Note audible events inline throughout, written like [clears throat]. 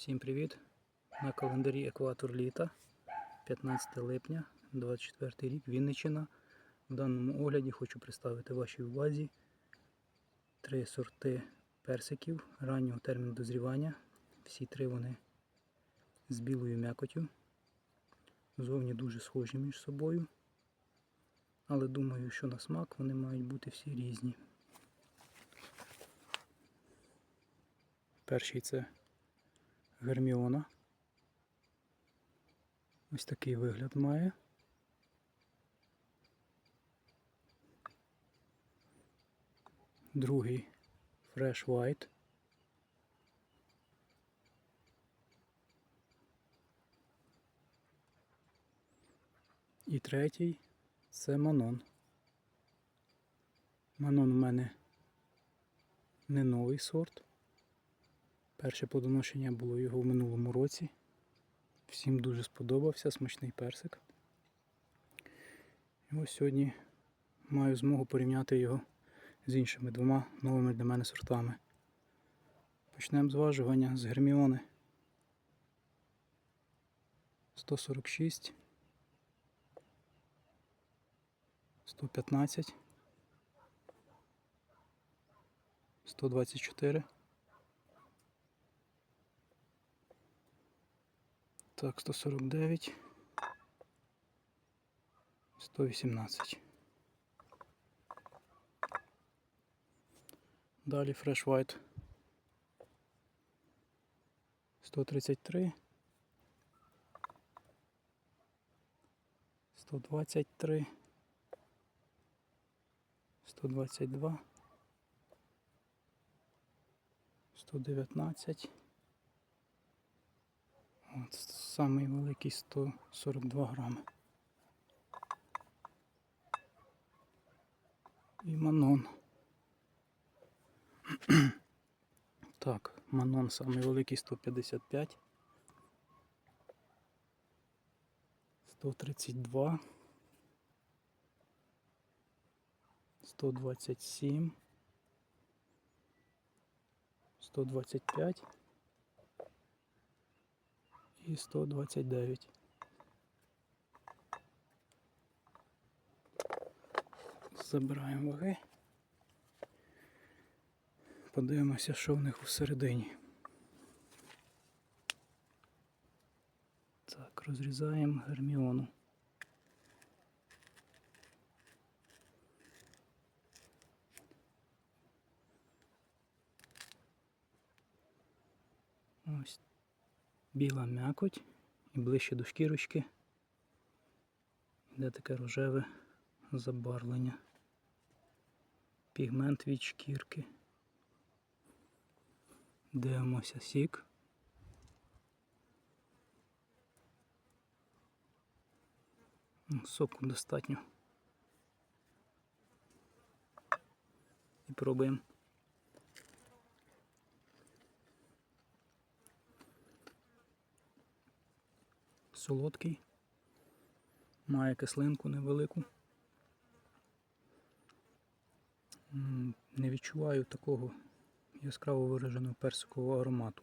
Всім привіт! На календарі екватор літа 15 липня 24 рік Вінниччина. В даному огляді хочу представити вашій увазі три сорти персиків раннього терміну дозрівання. Всі три вони з білою м'якотю. Зовні дуже схожі між собою. Але думаю, що на смак вони мають бути всі різні. Перший це Герміона. Ось такий вигляд має. Другий Fresh White. І третій це Манон. Манон у мене не новий сорт. Перше плодоношення було його в минулому році. Всім дуже сподобався смачний персик. І ось сьогодні маю змогу порівняти його з іншими двома новими для мене сортами. Почнемо зважування з Герміони 146, 115, 124. Так, 149. 118. Далі Fresh White. 133. 123. 122. 119. От, самий великий 142 грами. І манон. [clears throat] так, манон самий великий 155. 132. 127. 125 і 129. Забираємо ваги. Подивимося, що в них всередині. Так, розрізаємо герміону. Ось біла м'якоть і ближче до шкірочки йде таке рожеве забарвлення. Пігмент від шкірки. Дивимося сік. Соку достатньо. І пробуємо. Солодкий, має кислинку невелику. Не відчуваю такого яскраво вираженого персикового аромату.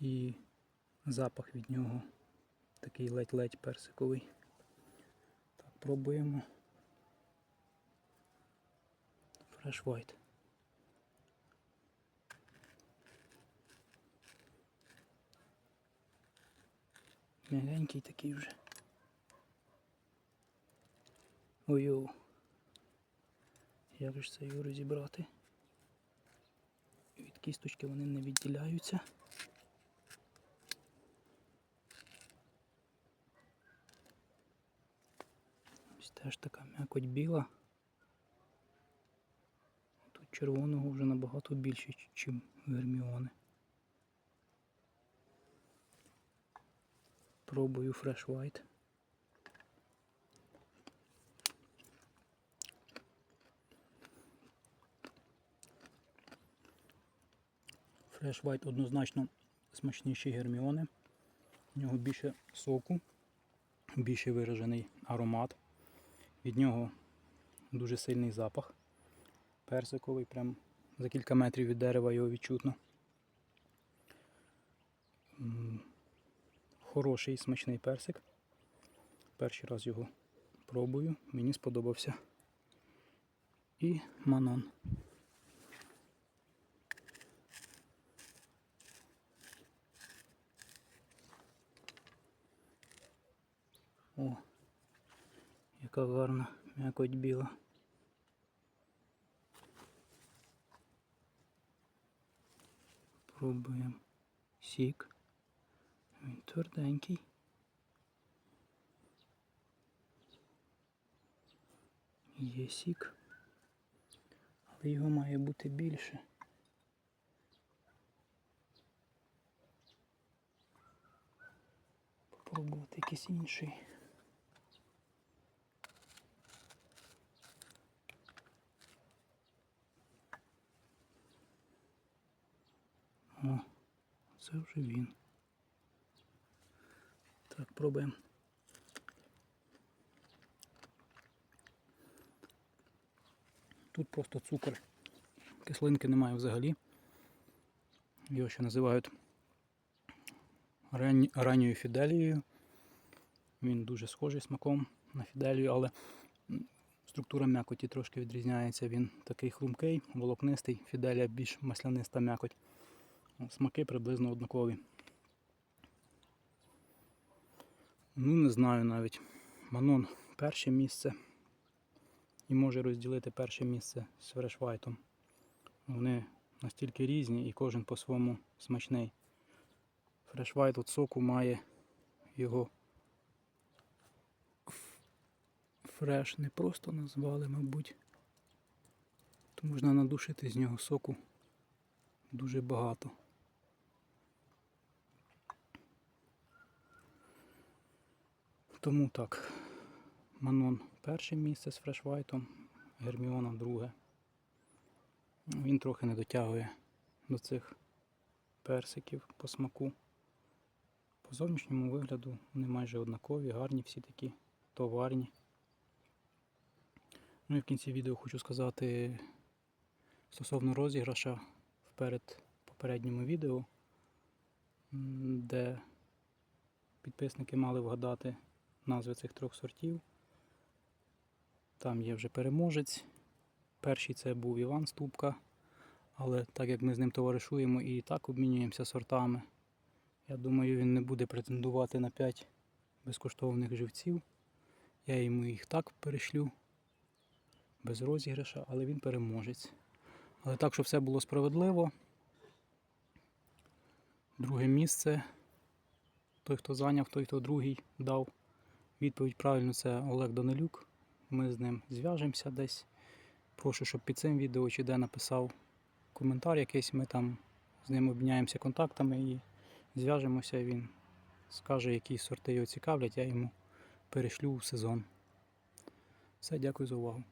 І запах від нього такий ледь-ледь персиковий. Так, пробуємо. Fresh White. Мягенький такий вже. Ой-ой. Як же це його розібрати? Від кісточки вони не відділяються. Ось теж така м'якоть біла. Тут червоного вже набагато більше, ніж герміони. Пробую Fresh White. Fresh White однозначно смачніші герміони. У нього більше соку, більше виражений аромат. Від нього дуже сильний запах. Персиковий, прям за кілька метрів від дерева його відчутно. Хороший смачний персик. Перший раз його пробую, мені сподобався. І манон. О, яка гарна м'якоть біла. Пробуємо сік. Він тверденький. Є сік. Але його має бути більше. Попробувати якийсь інший. О, це вже він. Так, пробуємо. Тут просто цукор. Кислинки немає взагалі. Його ще називають ран- ранньою фіделією. Він дуже схожий смаком на фіделію, але структура м'якоті трошки відрізняється. Він такий хрумкий, волокнистий, фіделія більш масляниста м'якоть. Смаки приблизно однакові. Ну, не знаю навіть. Манон перше місце. І може розділити перше місце з фрешвайтом. Вони настільки різні і кожен по-своєму смачний. Фрешвайт от соку має його фреш не просто назвали, мабуть. То можна надушити з нього соку дуже багато. Тому так, Манон перше місце з фрешвайтом, Герміона друге. Він трохи не дотягує до цих персиків по смаку. По зовнішньому вигляду вони майже однакові, гарні всі такі товарні. Ну і в кінці відео хочу сказати стосовно розіграша вперед попередньому відео, де підписники мали вгадати назви цих трьох сортів. Там є вже переможець. Перший це був Іван Ступка, але так як ми з ним товаришуємо і так обмінюємося сортами, я думаю, він не буде претендувати на 5 безкоштовних живців. Я йому їх так перешлю без розіграша, але він переможець. Але так, щоб все було справедливо. Друге місце. Той, хто зайняв, той, хто другий дав. Відповідь правильно це Олег Данилюк. Ми з ним зв'яжемося десь. Прошу, щоб під цим відео чи де написав коментар якийсь. Ми там з ним обміняємося контактами і зв'яжемося. Він скаже, які сорти його цікавлять, я йому перешлю в сезон. Все, дякую за увагу.